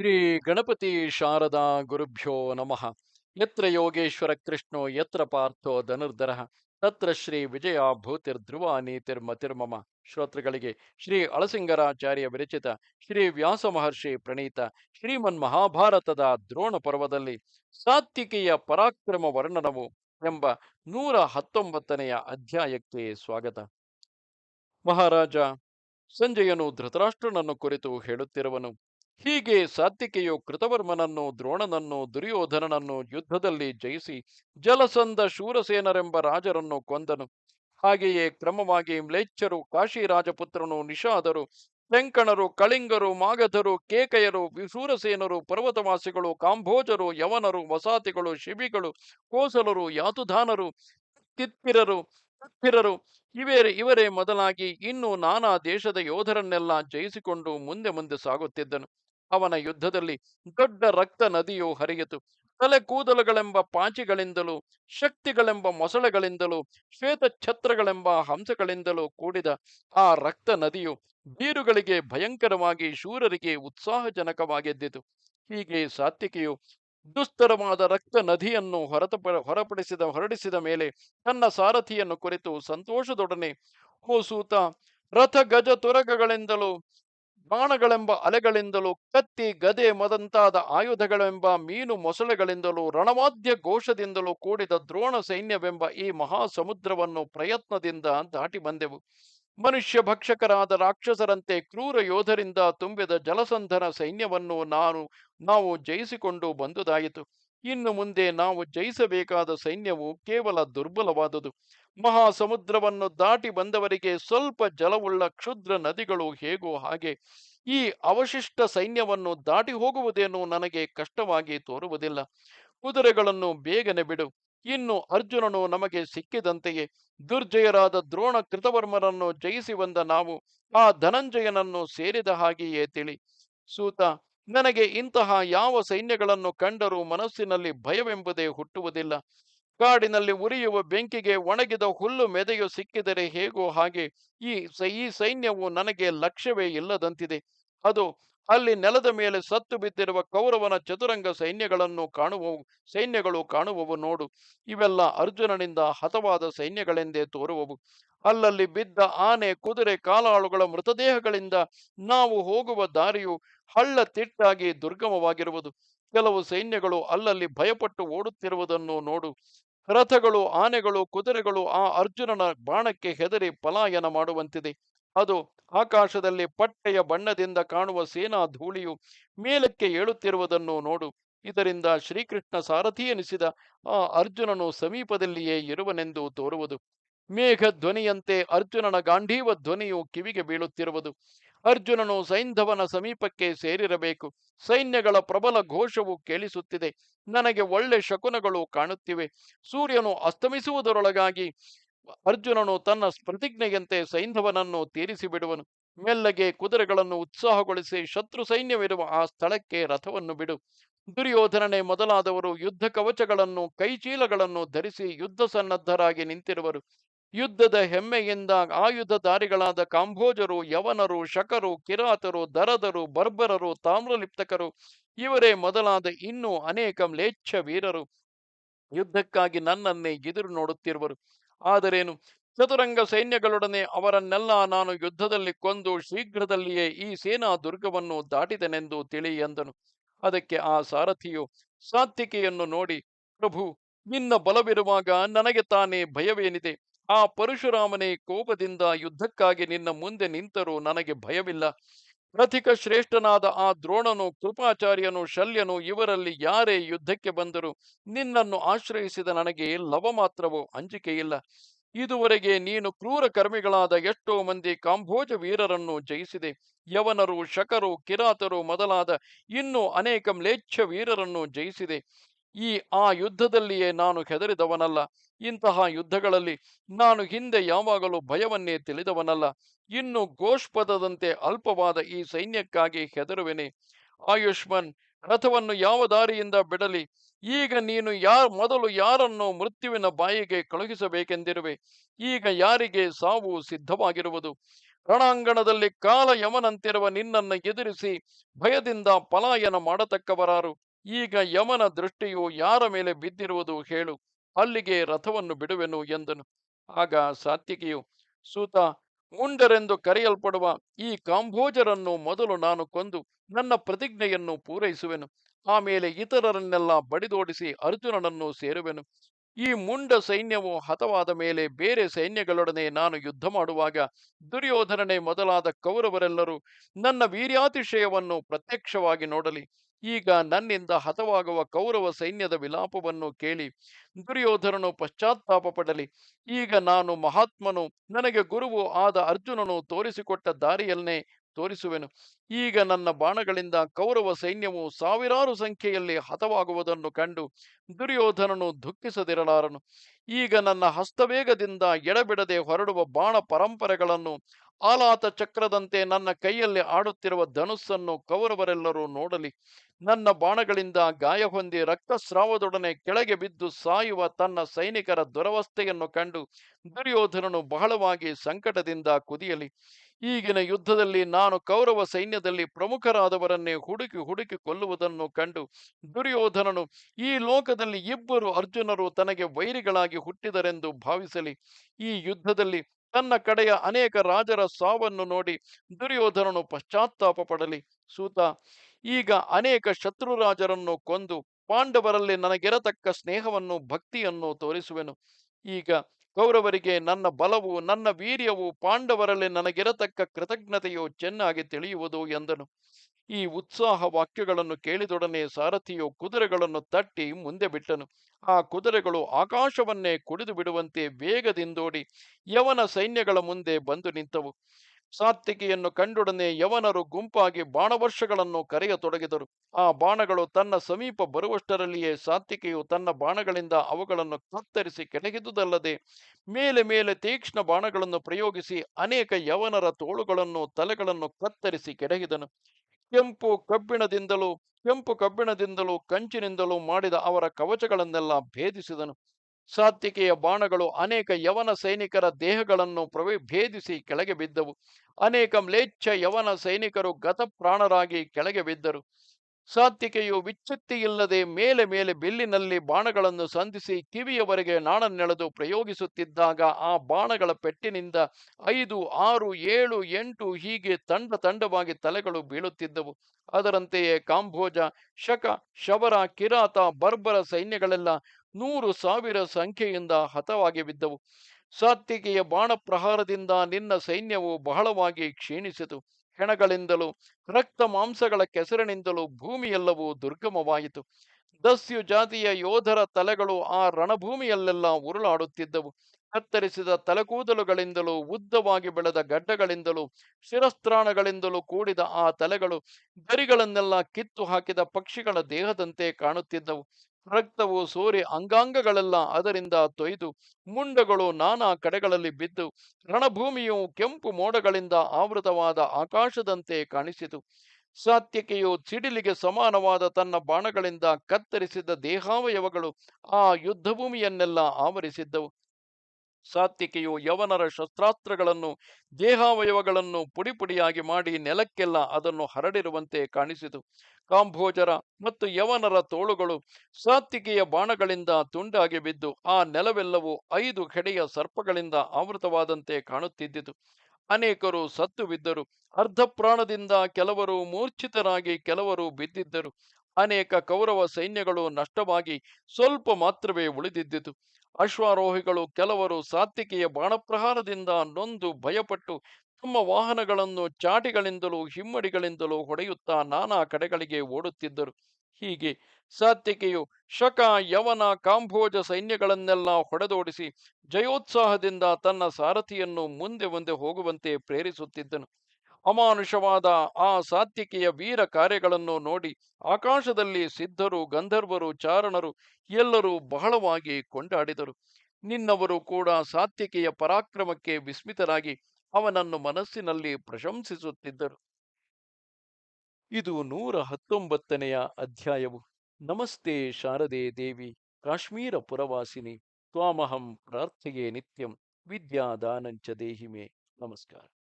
ಶ್ರೀ ಗಣಪತಿ ಶಾರದಾ ಗುರುಭ್ಯೋ ನಮಃ. ಯತ್ರ ಯೋಗೇಶ್ವರ ಕೃಷ್ಣೋ, ಯತ್ರ ಪಾರ್ಥೋ ಧನುರ್ಧರ. ತತ್ರ ಶ್ರೀ ವಿಜಯ ಭೂತಿರ್ಧ್ರುವ ನೀತಿರ್ಮತಿರ್ಮಮ ಶ್ರೋತೃಗಳಿಗೆ ಶ್ರೀ ಅಳಸಿಂಗರಾಚಾರ್ಯ ವಿರಚಿತ ಶ್ರೀ ವ್ಯಾಸ ಮಹರ್ಷಿ ಪ್ರಣೀತ ಶ್ರೀಮನ್ ಮಹಾಭಾರತದ ದ್ರೋಣ ಪರ್ವದಲ್ಲಿ ಸಾತ್ವಿಕೆಯ ಪರಾಕ್ರಮ ವರ್ಣನವು ಎಂಬ ನೂರ ಹತ್ತೊಂಬತ್ತನೆಯ ಅಧ್ಯಾಯಕ್ಕೆ ಸ್ವಾಗತ. ಮಹಾರಾಜ, ಸಂಜಯನು ಧೃತರಾಷ್ಟ್ರನನ್ನು ಕುರಿತು ಹೇಳುತ್ತಿರುವನು. ಹೀಗೆ ಸಾತ್ವಿಕೆಯು ಕೃತವರ್ಮನನ್ನು, ದ್ರೋಣನನ್ನು, ದುರ್ಯೋಧನನನ್ನು ಯುದ್ಧದಲ್ಲಿ ಜಯಿಸಿ ಜಲಸಂಧ ಶೂರಸೇನರೆಂಬ ರಾಜರನ್ನು ಕೊಂದನು. ಹಾಗೆಯೇ ಕ್ರಮವಾಗಿ ಮ್ಲೇಚ್ಛರು ಕಾಶಿರಾಜಪುತ್ರನು ನಿಷಾದರು, ಶಂಕಣರು, ಕಳಿಂಗರು, ಮಾಗಧರು, ಕೇಕಯರು ವಿಸೂರಸೇನರು ಪರ್ವತವಾಸಿಗಳು, ಕಾಂಭೋಜರು, ಯವನರು, ವಸಾತಿಗಳು, ಶಿಬಿಗಳು, ಕೋಸಲರು, ಯಾತುಧಾನರು ತಿತ್ತಿರರು ತಿರರು ಇವರೇ ಇವರೇ ಮೊದಲಾಗಿ ಇನ್ನು ನಾನಾ ದೇಶದ ಯೋಧರನ್ನೆಲ್ಲ ಜಯಿಸಿಕೊಂಡು ಮುಂದೆ ಮುಂದೆ ಸಾಗುತ್ತಿದ್ದನು. ಅವನ ಯುದ್ಧದಲ್ಲಿ ದೊಡ್ಡ ರಕ್ತ ನದಿಯು ಹರಿಯಿತು. ತಲೆ ಕೂದಲುಗಳೆಂಬ ಪಾಚಿಗಳಿಂದಲೂ, ಶಕ್ತಿಗಳೆಂಬ ಮೊಸಳೆಗಳಿಂದಲೂ, ಶ್ವೇತ ಛತ್ರಗಳೆಂಬ ಹಂಸಗಳಿಂದಲೂ ಕೂಡಿದ ಆ ರಕ್ತ ನದಿಯು ಬೀರುಗಳಿಗೆ ಭಯಂಕರವಾಗಿ ಶೂರರಿಗೆ ಉತ್ಸಾಹಜನಕವಾಗಿದ್ದಿತು. ಹೀಗೆ ಸಾತ್ವಿಕೆಯು ದುಸ್ತರವಾದ ರಕ್ತ ನದಿಯನ್ನು ಹೊರತಪ ಹೊರಪಡಿಸಿದ, ಹೊರಡಿಸಿದ ಮೇಲೆ ತನ್ನ ಸಾರಥಿಯನ್ನು ಕುರಿತು ಸಂತೋಷದೊಡನೆ, ಓ ಸೂತ ರಥ ಗಜ ತುರಗಗಳಿಂದಲೂ ಬಾಣಗಳೆಂಬ ಅಲೆಗಳಿಂದಲೂ, ಕತ್ತಿ, ಗದೆ ಮದಂತಾದ ಆಯುಧಗಳೆಂಬ ಮೀನು ಮೊಸಳೆಗಳಿಂದಲೂ, ರಣವಾದ್ಯ ಘೋಷದಿಂದಲೂ ಕೂಡಿದ ದ್ರೋಣ ಸೈನ್ಯವೆಂಬ ಈ ಮಹಾ ಸಮುದ್ರವನ್ನು ಪ್ರಯತ್ನದಿಂದ ದಾಟಿ ಬಂದೆವು. ಮನುಷ್ಯ ಭಕ್ಷಕರಾದ ರಾಕ್ಷಸರಂತೆ ಕ್ರೂರ ಯೋಧರಿಂದ ತುಂಬಿದ ಜಲಸಂಧನ ಸೈನ್ಯವನ್ನು ನಾನು, ನಾವು ಜಯಿಸಿಕೊಂಡು ಬಂದುದಾಯಿತು. ಇನ್ನು ಮುಂದೆ ನಾವು ಜಯಿಸಬೇಕಾದ ಸೈನ್ಯವು ಕೇವಲ ದುರ್ಬಲವಾದುದು. ಮಹಾಸಮುದ್ರವನ್ನು ದಾಟಿ ಬಂದವರಿಗೆ ಸ್ವಲ್ಪ ಜಲವುಳ್ಳ ಕ್ಷುದ್ರ ನದಿಗಳು ಹೇಗೋ ಹಾಗೆ. ಈ ಅವಶಿಷ್ಟ ಸೈನ್ಯವನ್ನು ದಾಟಿ ಹೋಗುವುದೇನು ನನಗೆ ಕಷ್ಟವಾಗಿ ತೋರುವುದಿಲ್ಲ. ಕುದುರೆಗಳನ್ನು ಬೇಗನೆ ಬಿಡು. ಇನ್ನು ಅರ್ಜುನನು ನಮಗೆ ಸಿಕ್ಕಿದಂತೆಯೇ ದುರ್ಜಯರಾದ ದ್ರೋಣ ಕೃತವರ್ಮರನ್ನು ಜಯಿಸಿ ಬಂದ ನಾವು ಆ ಧನಂಜಯನನ್ನು ಸೇರಿದ ಹಾಗೆಯೇ ತಿಳಿ. ಸೂತ ನನಗೆ ಇಂತಹ ಯಾವ ಸೈನ್ಯಗಳನ್ನು ಕಂಡರೂ ಮನಸ್ಸಿನಲ್ಲಿ ಭಯವೆಂಬುದೇ ಹುಟ್ಟುವುದಿಲ್ಲ. ಕಾಡಿನಲ್ಲಿ ಉರಿಯುವ ಬೆಂಕಿಗೆ ಒಣಗಿದ ಹುಲ್ಲು ಮೆದೆಯು ಸಿಕ್ಕಿದರೆ ಹೇಗೋ ಹಾಗೆ ಈ ಈ ಸೈನ್ಯವು ನನಗೆ ಲಕ್ಷ್ಯವೇ ಇಲ್ಲದಂತಿದೆ. ಅದು ಅಲ್ಲಿ ನೆಲದ ಮೇಲೆ ಸತ್ತು ಬಿದ್ದಿರುವ ಕೌರವನ ಚತುರಂಗ ಸೈನ್ಯಗಳನ್ನು ಕಾಣುವವು, ಸೈನ್ಯಗಳು ಕಾಣುವವು ನೋಡು. ಇವೆಲ್ಲ ಅರ್ಜುನನಿಂದ ಹತವಾದ ಸೈನ್ಯಗಳೆಂದೇ ತೋರುವವು. ಅಲ್ಲಲ್ಲಿ ಬಿದ್ದ ಆನೆ, ಕುದುರೆ, ಕಾಲಾಳುಗಳ ಮೃತದೇಹಗಳಿಂದ ನಾವು ಹೋಗುವ ದಾರಿಯು ಹಳ್ಳ ತಿಟ್ಟಾಗಿ ದುರ್ಗಮವಾಗಿರುವುದು. ಕೆಲವು ಸೈನ್ಯಗಳು ಅಲ್ಲಲ್ಲಿ ಭಯಪಟ್ಟು ಓಡುತ್ತಿರುವುದನ್ನು ನೋಡು. ರಥಗಳು, ಆನೆಗಳು, ಕುದುರೆಗಳು ಆ ಅರ್ಜುನನ ಬಾಣಕ್ಕೆ ಹೆದರಿ ಪಲಾಯನ ಮಾಡುವಂತಿದೆ. ಅದು ಆಕಾಶದಲ್ಲಿ ಪಟ್ಟೆಯ ಬಣ್ಣದಿಂದ ಕಾಣುವ ಸೇನಾ ಧೂಳಿಯು ಮೇಲಕ್ಕೆ ಏಳುತ್ತಿರುವುದನ್ನು ನೋಡು. ಇದರಿಂದ ಶ್ರೀಕೃಷ್ಣ ಸಾರಥಿ ಎನಿಸಿದ ಆ ಅರ್ಜುನನು ಸಮೀಪದಲ್ಲಿಯೇ ಇರುವನೆಂದು ತೋರುವುದು. ಮೇಘ ಧ್ವನಿಯಂತೆ ಅರ್ಜುನನ ಗಾಂಧೀವ ಧ್ವನಿಯು ಕಿವಿಗೆ ಬೀಳುತ್ತಿರುವುದು. ಅರ್ಜುನನು ಸೈಂಧವನ ಸಮೀಪಕ್ಕೆ ಸೇರಿರಬೇಕು. ಸೈನ್ಯಗಳ ಪ್ರಬಲ ಘೋಷವು ಕೇಳಿಸುತ್ತಿದೆ. ನನಗೆ ಒಳ್ಳೆ ಶಕುನಗಳು ಕಾಣುತ್ತಿವೆ. ಸೂರ್ಯನು ಅಸ್ತಮಿಸುವುದರೊಳಗಾಗಿ ಅರ್ಜುನನು ತನ್ನ ಪ್ರತಿಜ್ಞೆಯಂತೆ ಸೈಂಧವನನ್ನು ತೀರಿಸಿ ಬಿಡುವನು ಮೆಲ್ಲಗೆ ಕುದುರೆಗಳನ್ನು ಉತ್ಸಾಹಗೊಳಿಸಿ ಶತ್ರು ಸೈನ್ಯವಿರುವ ಆ ಸ್ಥಳಕ್ಕೆ ರಥವನ್ನು ಬಿಡು. ದುರ್ಯೋಧನನೆ ಮೊದಲಾದವರು ಯುದ್ಧ ಕವಚಗಳನ್ನು ಕೈಚೀಲಗಳನ್ನು ಧರಿಸಿ ಯುದ್ಧ ಸನ್ನದ್ಧರಾಗಿ ನಿಂತಿರುವರು. ಯುದ್ಧದ ಹೆಮ್ಮೆಯಿಂದ ಆಯುಧಧಾರಿಗಳಾದ ಕಾಂಭೋಜರು, ಯವನರು, ಶಕರು, ಕಿರಾತರು, ದರದರು, ಬರ್ಬರರು, ತಾಮ್ರಲಿಪ್ತಕರು, ಇವರೇ ಮೊದಲಾದ ಇನ್ನೂ ಅನೇಕ ಮ್ಲೇಚ್ಛ ವೀರರು. ಯುದ್ಧಕ್ಕಾಗಿ ನನ್ನನ್ನೇ ಎದುರು ನೋಡುತ್ತಿರುವರು. ಆದರೇನು? ಚತುರಂಗ ಸೈನ್ಯಗಳೊಡನೆ ಅವರನ್ನೆಲ್ಲ ನಾನು ಯುದ್ಧದಲ್ಲಿ ಕೊಂದು ಶೀಘ್ರದಲ್ಲಿಯೇ ಈ ಸೇನಾ ದುರ್ಗವನ್ನು ದಾಟಿದನೆಂದು ತಿಳಿ ಎಂದನು. ಅದಕ್ಕೆ ಆ ಸಾರಥಿಯು, ಸಾತ್ವಿಕೆಯನ್ನು ನೋಡಿ, ಪ್ರಭು, ನಿನ್ನ ಬಲವಿರುವಾಗ ನನಗೆ ತಾನೇ ಭಯವೇನಿದೆ. ಆ ಪರಶುರಾಮನೇ ಕೋಪದಿಂದ ಯುದ್ಧಕ್ಕಾಗಿ ನಿನ್ನ ಮುಂದೆ ನಿಂತರೂ ನನಗೆ ಭಯವಿಲ್ಲ. ಪ್ರಥಿಕ ಶ್ರೇಷ್ಠನಾದ ಆ ದ್ರೋಣನು, ಕೃಪಾಚಾರ್ಯನು, ಶಲ್ಯನು ಇವರಲ್ಲಿ ಯಾರೇ ಯುದ್ಧಕ್ಕೆ ಬಂದರೂ ನಿನ್ನನ್ನು ಆಶ್ರಯಿಸಿದ ನನಗೆ ಲವ ಮಾತ್ರವೋ ಅಂಜಿಕೆಯಿಲ್ಲ. ಇದುವರೆಗೆ ನೀನು ಕ್ರೂರ ಕರ್ಮಿಗಳಾದ ಎಷ್ಟೋ ಮಂದಿ ಕಾಂಭೋಜ ವೀರರನ್ನು ಜಯಿಸಿದೆ. ಯವನರು, ಶಕರು, ಕಿರಾತರು ಮೊದಲಾದ ಇನ್ನೂ ಅನೇಕ ಮ್ಲೇಚ್ಛ ವೀರರನ್ನು ಜಯಿಸಿದೆ. ಈ ಆ ಯುದ್ಧದಲ್ಲಿಯೇ ನಾನು ಹೆದರಿದವನಲ್ಲ. ಇಂತಹ ಯುದ್ಧಗಳಲ್ಲಿ ನಾನು ಹಿಂದೆ ಯಾವಾಗಲೂ ಭಯವನ್ನೇ ತಿಳಿದವನಲ್ಲ. ಇನ್ನು ಗೋಷ್ಪದದಂತೆ ಅಲ್ಪವಾದ ಈ ಸೈನ್ಯಕ್ಕಾಗಿ ಹೆದರುವೆನೆ. ಆಯುಷ್ಮನ್, ರಥವನ್ನು ಯಾವ ದಾರಿಯಿಂದ ಬಿಡಲಿ? ಈಗ ನೀನು ಯಾರ, ಮೊದಲು ಯಾರನ್ನು ಮೃತ್ಯುವಿನ ಬಾಯಿಗೆ ಕಳುಹಿಸಬೇಕೆಂದಿರುವೆ? ಈಗ ಯಾರಿಗೆ ಸಾವು ಸಿದ್ಧವಾಗಿರುವುದು? ರಣಾಂಗಣದಲ್ಲಿ ಕಾಲ ಯಮನಂತಿರುವ ನಿನ್ನನ್ನು ಎದುರಿಸಿ ಭಯದಿಂದ ಪಲಾಯನ ಮಾಡತಕ್ಕವರಾರು. ಈಗ ಯಮನ ದೃಷ್ಟಿಯು ಯಾರ ಮೇಲೆ ಬಿದ್ದಿರುವುದು ಹೇಳು, ಅಲ್ಲಿಗೆ ರಥವನ್ನು ಬಿಡುವೆನು ಎಂದನು. ಆಗ ಸಾತ್ವಿಕಿಯು, ಸೂತ ಮುಂಡರೆಂದು ಕರೆಯಲ್ಪಡುವ ಈ ಕಾಂಭೋಜರನ್ನು ಮೊದಲು ನಾನು ಕೊಂದು ನನ್ನ ಪ್ರತಿಜ್ಞೆಯನ್ನು ಪೂರೈಸುವೆನು. ಆಮೇಲೆ ಇತರರನ್ನೆಲ್ಲ ಬಡಿದೋಡಿಸಿ ಅರ್ಜುನನನ್ನು ಸೇರುವೆನು. ಈ ಮುಂಡ ಸೈನ್ಯವು ಹತವಾದ ಮೇಲೆ ಬೇರೆ ಸೈನ್ಯಗಳೊಡನೆ ನಾನು ಯುದ್ಧ ಮಾಡುವಾಗ ದುರ್ಯೋಧನನೆ ಮೊದಲಾದ ಕೌರವರೆಲ್ಲರೂ ನನ್ನ ವೀರ್ಯಾತಿಶಯವನ್ನು ಪ್ರತ್ಯಕ್ಷವಾಗಿ ನೋಡಲಿ. ಈಗ ನನ್ನಿಂದ ಹತವಾಗುವ ಕೌರವ ಸೈನ್ಯದ ವಿಲಾಪವನ್ನು ಕೇಳಿ ದುರ್ಯೋಧನನು ಪಶ್ಚಾತ್ತಾಪ ಪಡಲಿ. ಈಗ ನಾನು ಮಹಾತ್ಮನು, ನನಗೆ ಗುರುವು ಆದ ಅರ್ಜುನನು ತೋರಿಸಿಕೊಟ್ಟ ದಾರಿಯನ್ನೇ ತೋರಿಸುವೆನು. ಈಗ ನನ್ನ ಬಾಣಗಳಿಂದ ಕೌರವ ಸೈನ್ಯವು ಸಾವಿರಾರು ಸಂಖ್ಯೆಯಲ್ಲಿ ಹತವಾಗುವುದನ್ನು ಕಂಡು ದುರ್ಯೋಧನನು ದುಃಖಿಸದಿರಲಾರನು. ಈಗ ನನ್ನ ಹಸ್ತವೇಗದಿಂದ ಎಡಬಿಡದೆ ಹೊರಡುವ ಬಾಣ ಪರಂಪರೆಗಳನ್ನು ಆಲಾತ ಚಕ್ರದಂತೆ ನನ್ನ ಕೈಯಲ್ಲಿ ಆಡುತ್ತಿರುವ ಧನುಸ್ಸನ್ನು ಕೌರವರೆಲ್ಲರೂ ನೋಡಲಿ. ನನ್ನ ಬಾಣಗಳಿಂದ ಗಾಯ ಹೊಂದಿ ರಕ್ತಸ್ರಾವದೊಡನೆ ಕೆಳಗೆ ಬಿದ್ದು ಸಾಯುವ ತನ್ನ ಸೈನಿಕರ ದುರವಸ್ಥೆಯನ್ನು ಕಂಡು ದುರ್ಯೋಧನನು ಬಹಳವಾಗಿ ಸಂಕಟದಿಂದ ಕುದಿಯಲಿ. ಈಗಿನ ಯುದ್ಧದಲ್ಲಿ ನಾನು ಕೌರವ ಸೈನ್ಯದಲ್ಲಿ ಪ್ರಮುಖರಾದವರನ್ನೇ ಹುಡುಕಿ ಹುಡುಕಿ ಕೊಲ್ಲುವುದನ್ನು ಕಂಡು ದುರ್ಯೋಧನನು, ಈ ಲೋಕದಲ್ಲಿ ಇಬ್ಬರು ಅರ್ಜುನರು ತನಗೆ ವೈರಿಗಳಾಗಿ ಹುಟ್ಟಿದರೆಂದು ಭಾವಿಸಲಿ. ಈ ಯುದ್ಧದಲ್ಲಿ ತನ್ನ ಕಡೆಯ ಅನೇಕ ರಾಜರ ಸಾವನ್ನು ನೋಡಿ ದುರ್ಯೋಧನನು ಪಶ್ಚಾತ್ತಾಪ ಪಡಲಿ. ಸೂತ, ಈಗ ಅನೇಕ ಶತ್ರು ರಾಜರನ್ನು ಕೊಂದು ಪಾಂಡವರಲ್ಲಿ ನನಗಿರತಕ್ಕ ಸ್ನೇಹವನ್ನು, ಭಕ್ತಿಯನ್ನು ತೋರಿಸುವೆನು. ಈಗ ಕೌರವರಿಗೆ ನನ್ನ ಬಲವು, ನನ್ನ ವೀರ್ಯವು ಪಾಂಡವರಲ್ಲಿ ನನಗಿರತಕ್ಕ ಕೃತಜ್ಞತೆಯು ಚೆನ್ನಾಗಿ ತಿಳಿಯುವುದು ಎಂದನು. ಈ ಉತ್ಸಾಹ ವಾಕ್ಯಗಳನ್ನು ಕೇಳಿದೊಡನೆ ಸಾರಥಿಯು ಕುದುರೆಗಳನ್ನು ತಟ್ಟಿ ಮುಂದೆ ಬಿಟ್ಟನು. ಆ ಕುದುರೆಗಳು ಆಕಾಶವನ್ನೇ ಕುಡಿದು ಬಿಡುವಂತೆ ವೇಗದಿಂದೋಡಿ ಯವನ ಸೈನ್ಯಗಳ ಮುಂದೆ ಬಂದು ನಿಂತವು. ಸಾತ್ವಿಕೆಯನ್ನು ಕಂಡೊಡನೆ ಯವನರು ಗುಂಪಾಗಿ ಬಾಣವರ್ಷಗಳನ್ನು ಕರೆಯತೊಡಗಿದರು. ಆ ಬಾಣಗಳು ತನ್ನ ಸಮೀಪ ಬರುವಷ್ಟರಲ್ಲಿಯೇ ಸಾತ್ವಿಕೆಯು ತನ್ನ ಬಾಣಗಳಿಂದ ಅವುಗಳನ್ನು ಕತ್ತರಿಸಿ ಕೆಳಗಿದುದಲ್ಲದೆ ಮೇಲೆ ಮೇಲೆ ತೀಕ್ಷ್ಣ ಬಾಣಗಳನ್ನು ಪ್ರಯೋಗಿಸಿ ಅನೇಕ ಯವನರ ತೋಳುಗಳನ್ನು ತಲೆಗಳನ್ನು ಕತ್ತರಿಸಿ ಕೆಡಹಿದನು ಕೆಂಪು ಕಬ್ಬಿಣದಿಂದಲೂ ಕೆಂಪು ಕಬ್ಬಿಣದಿಂದಲೂ ಕಂಚಿನಿಂದಲೂ ಮಾಡಿದ ಅವರ ಕವಚಗಳನ್ನೆಲ್ಲ ಭೇದಿಸಿದನು. ಸಾತ್ವಿಕೆಯ ಬಾಣಗಳು ಅನೇಕ ಯವನ ಸೈನಿಕರ ದೇಹಗಳನ್ನು ಪ್ರವೇ, ಭೇದಿಸಿ ಕೆಳಗೆ ಬಿದ್ದವು. ಅನೇಕ ಮ್ಲೇಚ್ಛ ಯವನ ಸೈನಿಕರು ಗತಪ್ರಾಣರಾಗಿ ಕೆಳಗೆ ಬಿದ್ದರು. ಸಾತ್ವಿಕೆಯು ವಿಚ್ಛುತ್ತಿಯಿಲ್ಲದೆ ಮೇಲೆ ಮೇಲೆ ಬಿಲ್ಲಿನಲ್ಲಿ ಬಾಣಗಳನ್ನು ಸಂಧಿಸಿ ಕಿವಿಯವರೆಗೆ ನಾಣನ್ನೆಳೆದು ಪ್ರಯೋಗಿಸುತ್ತಿದ್ದಾಗ ಆ ಬಾಣಗಳ ಪೆಟ್ಟಿನಿಂದ ಐದು, ಆರು, ಏಳು, ಎಂಟು ಹೀಗೆ ತಂಡ ತಂಡವಾಗಿ ತಲೆಗಳು ಬೀಳುತ್ತಿದ್ದವು. ಅದರಂತೆಯೇ ಕಾಂಭೋಜ, ಶಕ ಶಬರ ಕಿರಾತ, ಬರ್ಬರ ಸೈನ್ಯಗಳೆಲ್ಲ ನೂರು ಸಾವಿರ ಸಂಖ್ಯೆಯಿಂದ ಹತವಾಗಿ ಬಿದ್ದವು. ಸಾತ್ವಿಕೆಯ ಬಾಣ ಪ್ರಹಾರದಿಂದ ನಿನ್ನ ಸೈನ್ಯವು ಬಹಳವಾಗಿ ಕ್ಷೀಣಿಸಿತು. ಹೆಣಗಳಿಂದಲೂ ರಕ್ತ ಮಾಂಸಗಳ ಕೆಸರಿನಿಂದಲೂ ಭೂಮಿಯೆಲ್ಲವೂ ದುರ್ಗಮವಾಯಿತು. ದಸ್ಯು ಜಾತಿಯ ಯೋಧರ ತಲೆಗಳು ಆ ರಣಭೂಮಿಯಲ್ಲೆಲ್ಲ ಉರುಳಾಡುತ್ತಿದ್ದವು. ಕತ್ತರಿಸಿದ ತಲೆಕೂದಲುಗಳಿಂದಲೂ, ಉದ್ದವಾಗಿ ಬೆಳೆದ ಗಡ್ಡಗಳಿಂದಲೂ, ಶಿರಸ್ತ್ರಾಣಗಳಿಂದಲೂ ಕೂಡಿದ ಆ ತಲೆಗಳು ಗರಿಗಳನ್ನೆಲ್ಲ ಕಿತ್ತು ಹಾಕಿದ ಪಕ್ಷಿಗಳ ದೇಹದಂತೆ ಕಾಣುತ್ತಿದ್ದವು. ರಕ್ತವು ಸೋರಿ ಅಂಗಾಂಗಗಳೆಲ್ಲ ಅದರಿಂದ ತೊಯ್ದು ಮುಂಡಗಳು ನಾನಾ ಕಡೆಗಳಲ್ಲಿ ಬಿದ್ದು ರಣಭೂಮಿಯು ಕೆಂಪು ಮೋಡಗಳಿಂದ ಆವೃತವಾದ ಆಕಾಶದಂತೆ ಕಾಣಿಸಿತು. ಸಾತ್ಯಕೆಯು ಸಿಡಿಲಿಗೆ ಸಮಾನವಾದ ತನ್ನ ಬಾಣಗಳಿಂದ ಕತ್ತರಿಸಿದ ದೇಹಾವಯವಗಳು ಆ ಯುದ್ಧಭೂಮಿಯನ್ನೆಲ್ಲ ಆವರಿಸಿದ್ದವು. ಸಾತ್ವಿಕೆಯು ಯವನರ ಶಸ್ತ್ರಾಸ್ತ್ರಗಳನ್ನು, ದೇಹಾವಯವಗಳನ್ನು ಪುಡಿಪುಡಿಯಾಗಿ ಮಾಡಿ ನೆಲಕ್ಕೆಲ್ಲ ಅದನ್ನು ಹರಡಿರುವಂತೆ ಕಾಣಿಸಿತು. ಕಾಂಭೋಜರ ಮತ್ತು ಯವನರ ತೋಳುಗಳು ಸಾತ್ವಿಕೆಯ ಬಾಣಗಳಿಂದ ತುಂಡಾಗಿ ಬಿದ್ದು, ಆ ನೆಲವೆಲ್ಲವೂ ಐದು ಕೆಡೆಯ ಸರ್ಪಗಳಿಂದ ಆವೃತವಾದಂತೆ ಕಾಣುತ್ತಿದ್ದಿತು. ಅನೇಕರು ಸತ್ತು ಬಿದ್ದರು. ಅರ್ಧ ಪ್ರಾಣದಿಂದ ಕೆಲವರು ಮೂರ್ಛಿತರಾಗಿ ಕೆಲವರು ಬಿದ್ದಿದ್ದರು. ಅನೇಕ ಕೌರವ ಸೈನ್ಯಗಳು ನಷ್ಟವಾಗಿ ಸ್ವಲ್ಪ ಮಾತ್ರವೇ ಉಳಿದಿದ್ದಿತು. ಅಶ್ವಾರೋಹಿಗಳು ಕೆಲವರು ಸಾತ್ವಿಕೆಯ ಬಾಣಪ್ರಹಾರದಿಂದ ನೊಂದು ಭಯಪಟ್ಟು ತಮ್ಮ ವಾಹನಗಳನ್ನು ಚಾಟಿಗಳಿಂದಲೂ ಹಿಮ್ಮಡಿಗಳಿಂದಲೂ ಹೊಡೆಯುತ್ತಾ ನಾನಾ ಕಡೆಗಳಿಗೆ ಓಡುತ್ತಿದ್ದರು. ಹೀಗೆ ಸಾತ್ವಿಕೆಯು ಶಕ, ಯವನ, ಕಾಂಭೋಜ ಸೈನ್ಯಗಳನ್ನೆಲ್ಲ ಹೊಡೆದೋಡಿಸಿ ಜಯೋತ್ಸಾಹದಿಂದ ತನ್ನ ಸಾರಥಿಯನ್ನು ಮುಂದೆ ಮುಂದೆ ಹೋಗುವಂತೆ ಪ್ರೇರಿಸುತ್ತಿದ್ದನು. ಅಮಾನುಷವಾದ ಆ ಸಾತ್ವಿಕೆಯ ವೀರ ಕಾರ್ಯಗಳನ್ನು ನೋಡಿ ಆಕಾಶದಲ್ಲಿ ಸಿದ್ಧರು, ಗಂಧರ್ವರು, ಚಾರಣರು ಎಲ್ಲರೂ ಬಹಳವಾಗಿ ಕೊಂಡಾಡಿದರು. ನಿನ್ನವರು ಕೂಡ ಸಾತ್ವಿಕೆಯ ಪರಾಕ್ರಮಕ್ಕೆ ವಿಸ್ಮಿತರಾಗಿ ಅವನನ್ನು ಮನಸ್ಸಿನಲ್ಲಿ ಪ್ರಶಂಸಿಸುತ್ತಿದ್ದರು. ಇದು ನೂರ ಹತ್ತೊಂಬತ್ತನೆಯ ಅಧ್ಯಾಯವು. ನಮಸ್ತೆ ಶಾರದೆ ದೇವಿ, ಕಾಶ್ಮೀರ ಪುರವಾಸಿನಿ, ತ್ವಾಮಹಂ ಪ್ರಾರ್ಥೆಯೇ ನಿತ್ಯಂ, ವಿದ್ಯಾದಾನಂಚ ದೇಹಿಮೆ. ನಮಸ್ಕಾರ.